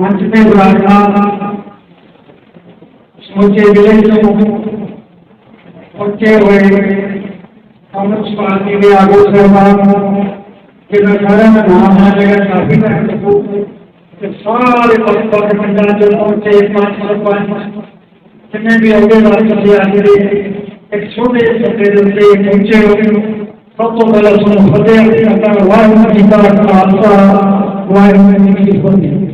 मंच पे बुलाया सोचे गए जो पक्के हुए। कमच पार्टी तो। में आगे सरकार विधारण नाम जगह काफ़ी सारे पक्षों के मंडल जो पहुँचे पाँच सौ पाँच जितने भी अगले राष्ट्र से आगे एक छोटे छोटे दिन से पहुँचे हुए सब तो पहले सुनो, फतेह वाहन जी का खालसा में जी की है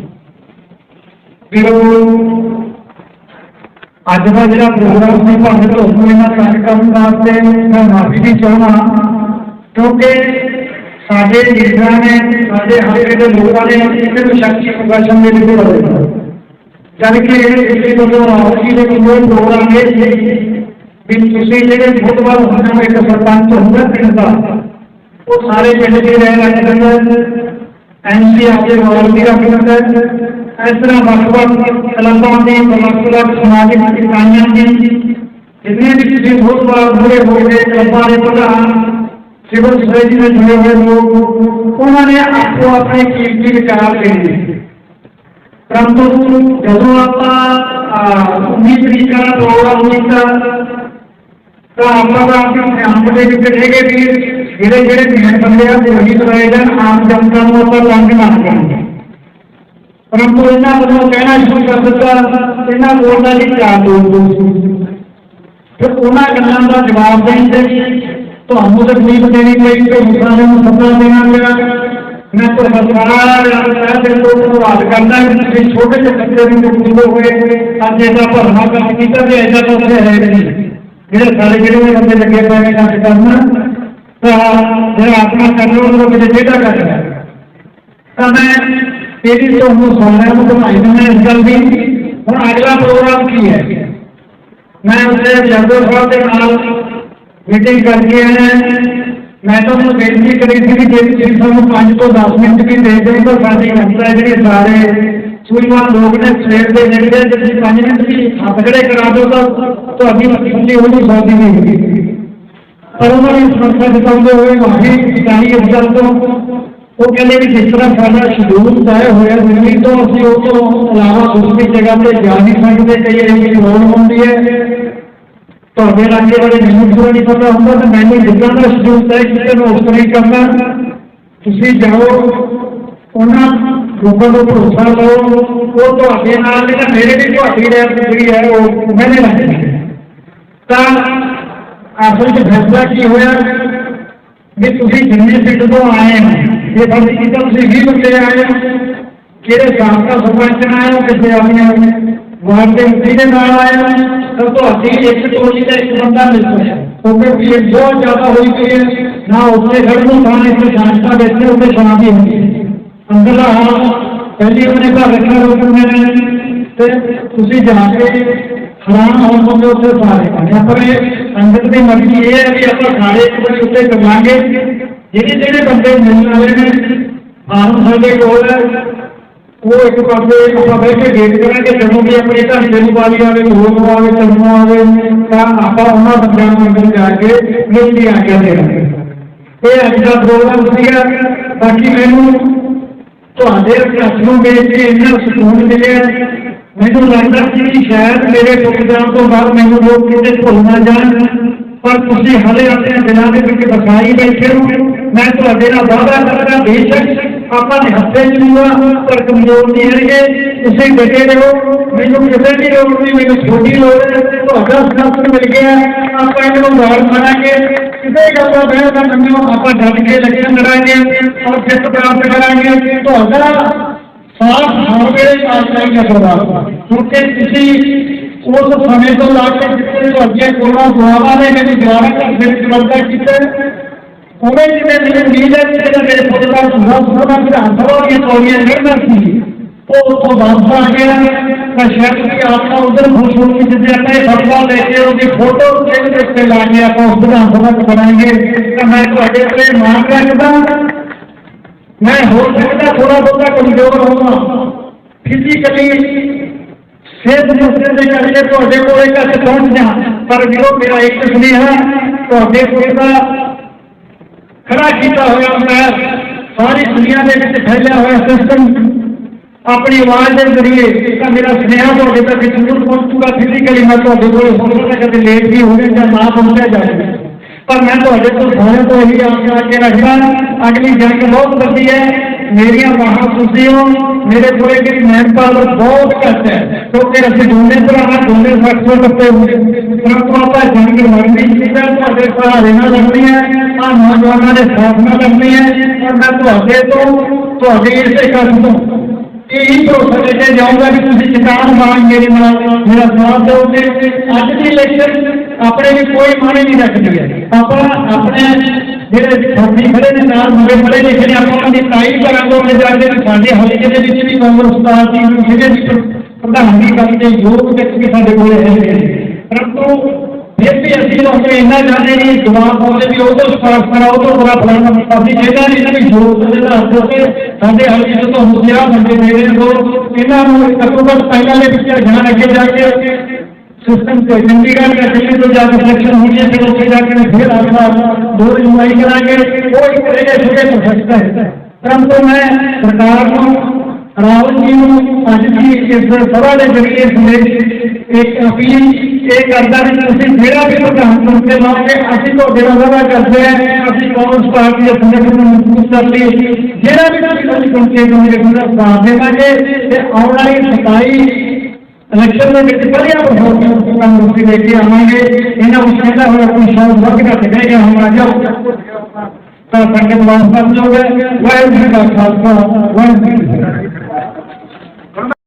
આજના પ્રોગ્રામની પણ રસોઈના કાર્યક્રમના અંતે મેં માફી ચાહું क्योंकि साढ़े लीडर ने साढ़े हमारे जो लोग ने इनमें शक्ति प्रदर्शन में भी बढ़े जल के इसलिए जो राहुल ने जो प्रोग्राम ये थे किसी जगह बहुत बार होने एक सरपंच होंगे पिंड का वो सारे पहले रहे राज्य ਤੁਸੀਂ ਜਿਹੜੇ ਫੁੱਟਬਾਲ ਹੁੰਦੇ ਇੱਕ ਸਰਪੰਚ ਹੁੰਦਾ ਪਿੰਡ ਦਾ ਉਹ ਸਾਰੇ ਪਿੰਡ ਦੇ ਰਹਿ ਰੱਖ ਦਿੰਦਾ ਐਨਸੀ ਆਪਦੇ ਵਾਲੰਟੀਅਰ ਰੱਖ ਦਿੰਦਾ ਇਸ ਤਰ੍ਹਾਂ ਵੱਖ-ਵੱਖ ਕਲੱਬਾਂ ਦੀ ਵੱਖ-ਵੱਖ ਸਮਾਜਿਕ ਇਕਾਈਆਂ ਦੀ ਜਿੰਨੇ ਵੀ ਤੁਸੀਂ ਫੁੱਟਬਾਲ ਜੁੜੇ ਹੋਏ ਨੇ ਕਲੱਬਾਂ ਦੇ ਪ੍ਰਧਾਨ ਸਿਵਲ ਸੁਸਾਇਟੀ ਨਾਲ ਜੁੜੇ ਹੋਏ ਲੋਕ ਉਹਨਾਂ ਨੇ ਆਪੋ ਆਪਣੇ ਕੀਮਤੀ ਵਿਚਾਰ ਦੇਣੇ ਪਰੰਤੂ ਜਦੋਂ ਆਪਾਂ 19 ਤਰੀਕ ਦਾ ਪ੍ਰੋਗਰਾਮ ਕੀਤਾ ਤਾਂ ਆਪਾਂ ਦਾ ਆਪਣੇ ਧਿਆਨ ਦੇ ਵਿੱਚ ਹੈਗੇ ਵੀ धीरे हैं धीरे बदलेगा योगी प्रयोजन आम जनता को पर लंग मान जाएँगे परंतु इतना बोलो कहना शुरू कर सकता इतना बोलना नहीं चाहते तो उन्हें गलों का जवाब देंगे तो हमको तकलीफ़ देनी चाहिए तो मुसलमानों को सपना देना पड़ेगा मैं तो सरकार तो तो आज करना है छोटे से बच्चे भी पूरे हुए आज ऐसा भरना का ऐसा तो है नहीं ये सारे ज़िले में बंदे लगे हुए हैं करना मेरा आत्मा करोड़ को मुझे डेटा कर दिया तो मैं तेरी तो हूँ सुन रहा हूँ तो मैंने जल दी और अगला प्रोग्राम की है। मैं उसे जगदोल साहब के नाम मीटिंग करके हैं मैं तो उन्हें बेनती करी थी कि जेल जी सू पाँच तो दस मिनट भी दे दें तो साड़ी घंटा जी सारे। सूझवान लोग ने सवेर के जेडे जी पाँच मिनट की हथकड़े करा दो तो, तो अभी मछली होनी सौदी नहीं। ਵੀ ਹੱਥ ਖੜੇ ਕਰਾ ਦਿਓ ਤਾਂ ਤੁਹਾਡੀ ਮੱਕੀ ਹੋ ਨਹੀਂ ਸਕਦੀ ਨਹੀਂ ਪਰ ਉਹਨਾਂ ਨੇ ਸੰਸਥਾ ਜਿਤਾਉਂਦੇ ਹੋਏ ਮਾਫੀ ਚਾਹੀ ਇਸ ਗੱਲ ਤੋਂ ਉਹ ਕਹਿੰਦੇ ਵੀ ਜਿਸ ਤਰ੍ਹਾਂ ਸਾਡਾ ਸ਼ਡਿਊਲ ਤੈਅ ਹੋਇਆ ਦਿੱਲੀ ਤੋਂ ਅਸੀਂ ਉਹ ਤੋਂ ਇਲਾਵਾ ਦੂਸਰੀ ਜਗ੍ਹਾ ਤੇ ਜਾ ਨਹੀਂ ਸਕਦੇ ਕਈ ਵਾਰੀ ਲੋੜ ਹੁੰਦੀ ਹੈ ਤੁਹਾਡੇ ਇਲਾਕੇ ਬਾਰੇ ਮੈਨੂੰ ਪੂਰਾ ਨਹੀਂ ਪਤਾ ਹੁੰਦਾ ਤਾਂ ਮੈਨੂੰ ਜਿੱਦਾਂ ਦਾ ਸ਼ਡਿਊਲ ਤੈਅ ਕੀਤੇ ਨੂੰ ਉਸ ਤਰ੍ਹਾਂ ਹੀ ਕਰਨਾ ਤੁਸੀਂ ਜਾਓ ਉਹਨਾਂ ਲੋਕਾਂ ਤੋਂ ਭਰੋਸਾ ਲਓ ਉਹ ਤੁਹਾਡੇ ਨਾਲ ਨੇ ਤਾਂ ਮੇਰੇ ਵੀ ਤੁਹਾਡੀ ਰਹਿਤ ਜਿਹੜੀ ਹੈ ਉਹ ਮੈਨੇ ਲੱਗਦੀ ਹੈ ਤਾਂ शासन से फैसला किए हुए कि तुम दिल्ली से जो आए हैं? ये बस इतर से ही। बदले आए कि आपका समाज आया कैसे आपने वहाँ के सीधे नाम आया तब तो हसी एक सौ का एक बंदा मिलता है तो फिर बहुत ज़्यादा हुई गई ना उसके घर में खाने से शांता बैठने उसे तो शराबी होती अंदर हाँ पहली हमने कहा रखा रोक मैंने तुझे जहाँ स्नान और संयोग से सारे यहाँ पर ये संगठन मर्ज़ी ये है कि अपन सारे ऊपर उसे करवाएँगे। जेने जेने बंदे मिलने वाले ने मानव सर्वे को हो रहा है, वो एक बंदे सभी के गेट करेंगे जम्मू की अपने का जेलू वाली आवे तो भोग आवे जम्मू आवे। का आपा होना संज्ञान मंडल जाके लोग भी आज्ञा दे रहे हैं? ये अज्ञा बोला उसकी ताकि मैनू तो हजेर के हथों बेच के इन्हें सुकून मिले। ਵੇਖ ਕੇ ਇੰਨਾ ਸਕੂਨ ਮਿਲਿਆ ਮੈਨੂੰ ਲੱਗਦਾ ਸੀ ਕਿ ਸ਼ਾਇਦ ਮੇਰੇ ਟੁੱਟ ਜਾਣ ਤੋਂ ਬਾਅਦ ਮੈਨੂੰ ਲੋਕ ਕਿਤੇ ਭੁੱਲ ਨਾ ਜਾਣ ਪਰ ਤੁਸੀਂ ਹਲੇ ਆਪਣੇ ਦਿਲਾਂ ਦੇ ਵਿੱਚ ਵਸਾਈ ਬੈਠੇ ਹੋ ਮੈਂ ਤੁਹਾਡੇ ਨਾਲ ਵਾਅਦਾ ਕਰਦਾ ਬੇਸ਼ੱਕ ਆਪਾਂ ਦੇ ਹੱਥੇ ਜੂਗਾ ਪਰ ਕਮਜ਼ੋਰ ਨਹੀਂ ਹੈਗੇ ਤੁਸੀਂ ਡਟੇ ਰਹੋ ਮੈਨੂੰ ਕਿਸੇ ਦੀ ਲੋੜ ਨਹੀਂ ਮੈਨੂੰ ਛੋਟੀ ਲੋੜ ਹੈ ਤੁਹਾਡਾ ਸਮਰਥਨ ਮਿਲ ਗਿਆ ਆਪਾਂ ਇਹਨੂੰ ਗੌਰ ਕਰਾਂਗੇ ਕਿਸੇ ਗੱਲ ਦਾ ਬਹਿ ਨਾ ਮੰਨਿਓ ਆਪਾਂ ਡਟ ਕੇ ਲੱਗੇ ਲੜਾਂਗੇ ਔਰ ਜਿੱਤ ਪ੍ਰਾਪਤ ਕਰਾਂਗੇ ਤੁਹਾਡਾ ਸਾਥ ਹਰ ਵੇਲੇ ਆਸ਼ਾਈ ਦਾ ਪ੍ਰਭਾਵ ਕਿਉਂਕਿ ਤੁਸੀਂ ਉਸ ਸਮੇਂ ਤੋਂ ਲਾ ਕੇ ਜਿੱਥੇ ਤੁਹਾਡੀਆਂ ਕੋਲਾਂ ਦੁਆਵਾਂ ਨੇ ਮੇਰੀ ਦੁਆਰਾ ਕਰ ਵਿੱਚ ਵਰਦਾ ਕੀਤਾ ਉਵੇਂ ਜਿਵੇਂ ਮੈਨੂੰ ਉਮੀਦ ਹੈ ਕਿ ਜਿਹੜਾ ਮੇਰੇ ਪੁੱਤ ਦਾ ਪੂਰਾ ਪੂਰਾ ਵਿਧਾਨ ਸਭਾ ਦੀਆਂ ਚੋਣੀਆਂ ਲੜਨਾ ਸੀ ਉਹ ਉੱਥੋਂ ਵਾਪਸ ਆ ਗਿਆ ਮੈਂ ਸ਼ਾਇਦ ਕਿ ਆਪਾਂ ਉਧਰ ਖੁਸ਼ ਹੋ ਕੇ ਜਿੱਦੇ ਆਪਾਂ ਇਹ ਫਟਵਾ ਲੈ ਕੇ ਉਹਦੀ ਫੋਟੋ ਚਿੰਨ ਦੇ ਉੱਤੇ ਲਾ ਕੇ ਆਪਾਂ ਉਸ ਵਿਧਾਨ ਸਭਾ ਚ ਬਣਾਂਗੇ ਤਾਂ ਮੈਂ ਤੁਹਾਡੇ ਉੱਤੇ ਮਾਣ ਰੱਖਦਾ ਮੈਂ ਹੋ ਸਕਦਾ ਥੋੜਾ ਬਹੁਤਾ ਕਮਜ਼ੋਰ ਹੋਵਾਂ ਫਿਜ਼ੀਕਲੀ ਸਿਹਤ ਮੁਸਤੇ ਦੇ ਕਰਕੇ ਤੁਹਾਡੇ ਕੋਲ ਘੱਟ ਪਹੁੰਚ ਜਾ ਪਰ ਵੀਰੋ ਮੇਰਾ ਇੱਕ ਸੁਨੇਹਾ ਤੁਹਾਡੇ ਕੋਲ ਦਾ ਖੜਾ ਕੀਤਾ ਹੋਇਆ ਮੈਂ ਸਾਰੀ ਦੁਨੀਆ ਦੇ ਵਿੱਚ ਫੈਲਿਆ ਹੋਇਆ ਸਿਸਟਮ ਆਪਣੀ ਆਵਾਜ਼ ਦੇ ਜ਼ਰੀਏ ਤਾਂ ਮੇਰਾ ਸੁਨੇਹਾ ਤੁਹਾਡੇ ਤੱਕ ਜ਼ਰੂਰ ਪਹੁੰਚੂਗਾ ਫਿਜ਼ੀਕਲੀ ਮੈਂ ਤੁਹਾਡੇ ਕੋਲ ਹੋ ਸਕਦਾ ਕਦੇ ਲੇਟ ਵੀ ਹੋਵੇ ਜਾਂ ਨਾ ਪਹੁੰਚਿਆ ਜਾਵੇ ਪਰ ਮੈਂ ਤੁਹਾਡੇ ਤੋਂ ਸਾਰਿਆਂ ਤੋਂ ਇਹੀ ਆਸ ਕੇ ਰੱਖਦਾ ਅਗਲੀ ਜੰਗ ਬਹੁਤ ਵੱਡੀ ਹੈ ਮੇਰੀਆਂ ਬਾਹਾਂ ਤੁਸੀਂ ਹੋ ਮੇਰੇ ਕੋਲੇ ਕਿ ਮੈਨ ਪਾਵਰ ਬਹੁਤ ਘੱਟ ਹੈ ਕਿਉਂਕਿ ਅਸੀਂ ਦੋਨੇ ਭਰਾ ਦੋਨੇ ਫੈਕਟਰ ਕੱਟੇ ਹੋਏ ਪਰੰਤੂ ਆਪਾਂ ਜੰਗ ਲੜਨੀ ਚਾਹੀਦਾ ਤੁਹਾਡੇ ਸਹਾਰੇ ਨਾਲ ਲੜਨੀ ਹੈ ਆ ਨੌਜਵਾਨਾਂ ਦੇ ਸਾਥ ਨਾਲ ਲੜਨੀ ਹੈ ਔਰ ਮੈਂ ਤੁਹਾਡੇ ਤੋਂ ਤੁਹਾਡੇ ਇਸੇ ਕਦਮ ਤੋਂ ਇਹੀ ਭਰੋਸਾ ਦੇ ਕੇ ਜਾਊਂਗਾ ਕਿ ਤੁਸੀਂ ਚਟਾਨ ਮਾਨ ਮੇਰੇ ਨਾਲ ਮੇਰਾ ਸਾਥ ਦਿਓਗੇ ਅੱਜ ਦੀ ਇਲੈਕਸ਼ਨ ਆਪਣੇ ਵੀ ਕੋਈ ਮਾਨੇ ਨਹੀਂ ਰੱਖਦੀ ਹੈ ਆਪਾਂ ਆਪਣੇ ਜਿਹੜੇ ਸਾਥੀ ਖੜੇ ਨੇ, ਨਾਲ ਮੁੰਡੇ ਬੜੇ ਲਿਖੇ ਨੇ ਆਪਾਂ ਦੀ ਤਾਰੀਫ ਕਰਾਂਗੇ ਉਹਨੇ ਜਾ ਕੇ ਸਾਡੇ ਹਲਕੇ ਦੇ ਵਿੱਚ ਵੀ ਕਾਂਗਰਸ ਪਾਰਟੀ ਨੂੰ ਜਿਹਦੇ ਵਿੱਚ ਪ੍ਰਧਾਨਗੀ ਕਰਨ ਦੇ ਯੋਗ ਵਿਅਕਤੀ ਸਾਡੇ ਕੋਲ ਹੈਗੇ ਪਰੰਤੂ ਫਿਰ ਵੀ ਅਸੀਂ ਲੋਕ ਇੰਨਾ ਚਾਹੁੰਦੇ ਨਹੀਂ ਜਵਾਬ ਪਾਉਂਦੇ ਵੀ ਉਹ ਤੋਂ ਸਪਾਰਸ਼ ਕਰਾ ਤੋਂ ਬੜਾ ਫਲਾਣਾ ਅਸੀਂ ਜਿਹੜਾ ਇਹਨਾਂ ਦੀ ਯੋਗ ਦੇ ਆਧਾਰ ਤੇ ਉੱਤੇ ਸਾਡੇ ਹਲਕੇ ਤੋਂ ਤੁਹਾਨੂੰ ਸਿਆ ਬੰਦੇ ਮੇਰੇ ਨੇ ਇਹਨਾਂ ਨੂੰ ਘੱਟੋ ਘੱਟ ਪਹਿਲਾਂ ਦੇ ਵਿੱਚ ਜਾਣ ਅੱਗੇ ਜਾ ਕੇ सिस्टम को इंटीग्रेट कर सके तो जाकर सिलेक्शन हो गया फिर उसे जाकर फिर आपका दो रिमाई कराएँगे वो इस तरीके से तो सकता है परंतु मैं सरकार को राहुल जी को, अजित जी के सभा के ज़रिए समेत एक अपील, एक अरदास तुम मेरा भी तो हम सुनते लाओगे अभी तो बेरोजगारा करते हैं, अभी कांग्रेस पार्टी या संगठन में मज़बूत कर ली। जेड़ा भी तुम सुनते मेरे गुजर सामने आने वाली सताई ਸਾਥ ਦੇਵਾਂਗੇ ਤੇ ਆਉਣ ਵਾਲੀ 27 ਇਲੈਕਸ਼ਨ ਦੇ ਵਿੱਚ ਵਧੀਆ ਪਰਫਾਰਮੈਂਸ ਕਾਂਗਰਸੀ ਲੈ ਕੇ ਆਵਾਂਗੇ ਇਹਨਾਂ ਨੂੰ ਕਹਿੰਦਾ ਹੋਇਆ ਕੋਈ ਸ਼ੌਕ ਵਰਗ ਦਾ ਤੇ ਕਿ ਹਮ ਆ ਜਾਓ ਤਾਂ ਸੰਗਤ ਵਾਸਤਾ ਲੋਗੇ ਵਾਹਿਗੁਰੂ ਜੀ ਕਾ ਖਾਲਸਾ ਵਾਹਿਗੁਰੂ ਜੀ ਕੀ ਫਤਿਹ